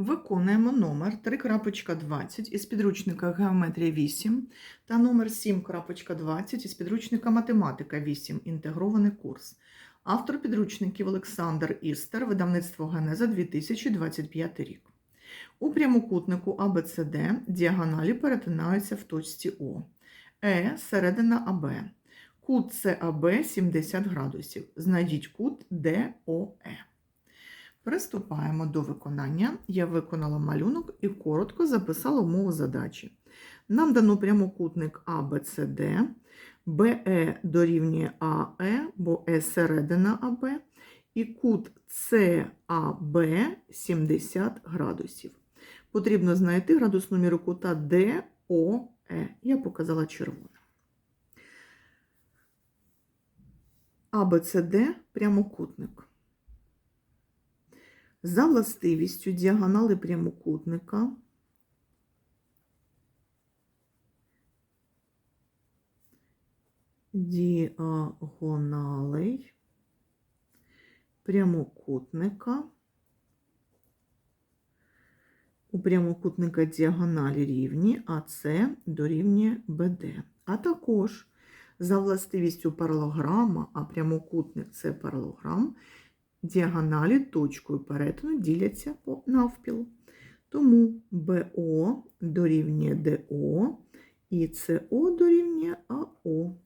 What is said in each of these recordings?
Виконуємо номер 3.20 із підручника Геометрія 8 та номер 7.20 із підручника Математика 8. Інтегрований курс. Автор підручників Олександр Істер, видавництво Генеза 2025 рік. У прямокутнику АБЦД діагоналі перетинаються в точці О. Е середина АБ. Кут САБ 70 градусів. Знайдіть кут ДОЕ. Приступаємо до виконання. Я виконала малюнок і коротко записала умову задачі. Нам дано прямокутник ABCD, BE дорівнює AE, бо Е середина АБ, і кут CAB 70 градусів. Потрібно знайти градусну міру кута DOE. Я показала червоним. ABCD прямокутник. За властивістю діагонали прямокутника діагоналей прямокутника у прямокутника діагоналі рівні, а це дорівнює БД. А також за властивістю паралограма, а прямокутник це паралограм, діагоналі точкою перетину діляться по навпіл. Тому БО дорівнює ДО і СО дорівнює АО.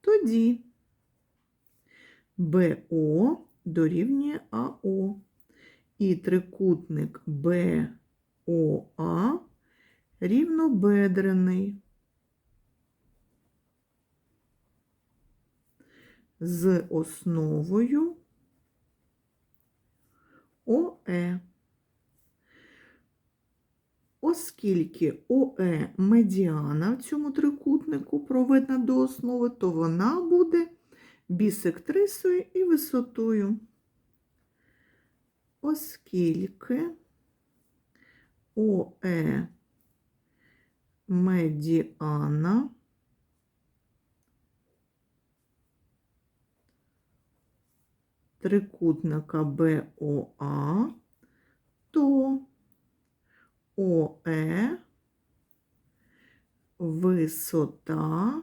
Тоді БО дорівнює АО. І трикутник БОА рівнобедрений. З основою ОЕ. Оскільки ОЕ медіана в цьому трикутнику проведена до основи, то вона буде бісектрисою і висотою. Оскільки ОЕ медіана трикутника БОА, то ОЕ висота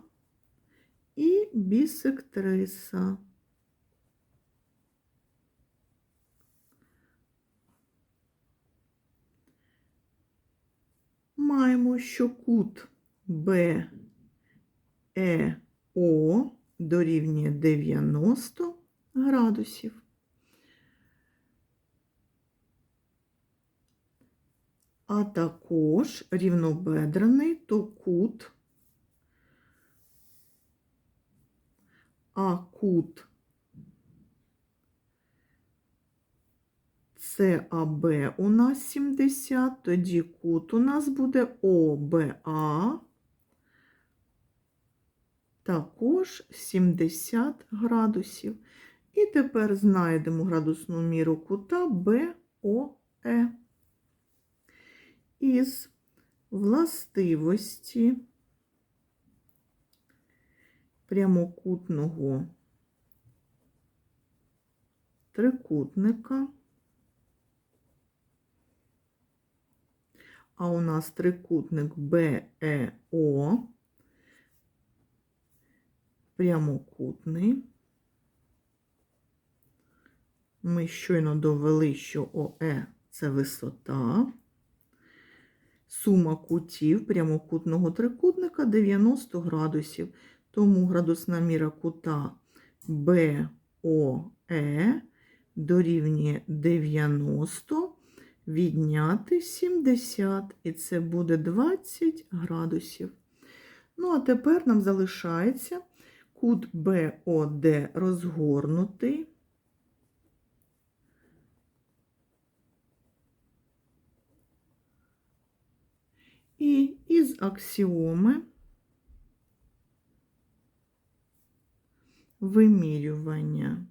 і бісектриса. Маємо, що кут БЕО дорівнює 90 градусів. А також рівнобедрений то кут, а кут САБ у нас 70, тоді кут у нас буде ОБА також 70 градусів. І тепер знайдемо градусну міру кута БОЕ. Із властивості прямокутного трикутника. А у нас трикутник БЕО прямокутний. Ми щойно довели, що ОЕ це висота. Сума кутів прямокутного трикутника 90 градусів. Тому градусна міра кута БОЕ дорівнює 90, відняти 70, і це буде 20 градусів. Ну, а тепер нам залишається кут БОД розгорнутий. І із аксіоми вимірювання.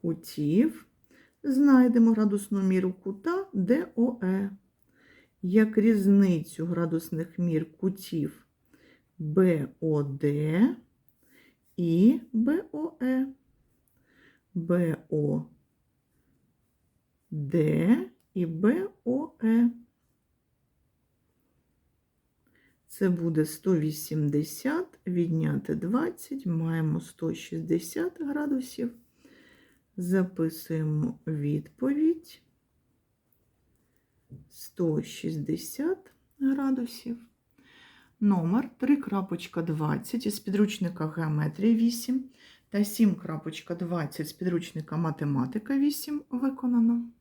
Кутів. Знайдемо градусну міру кута ДОЕ як різницю градусних мір кутів БОД і БОЕ. БО Д і БОЕ. Це буде 180, відняти 20, маємо 160 градусів. Записуємо відповідь 160 градусів. Номер 3.20 із підручника Геометрія 8 та 7.20 з підручника Математика 8 виконано.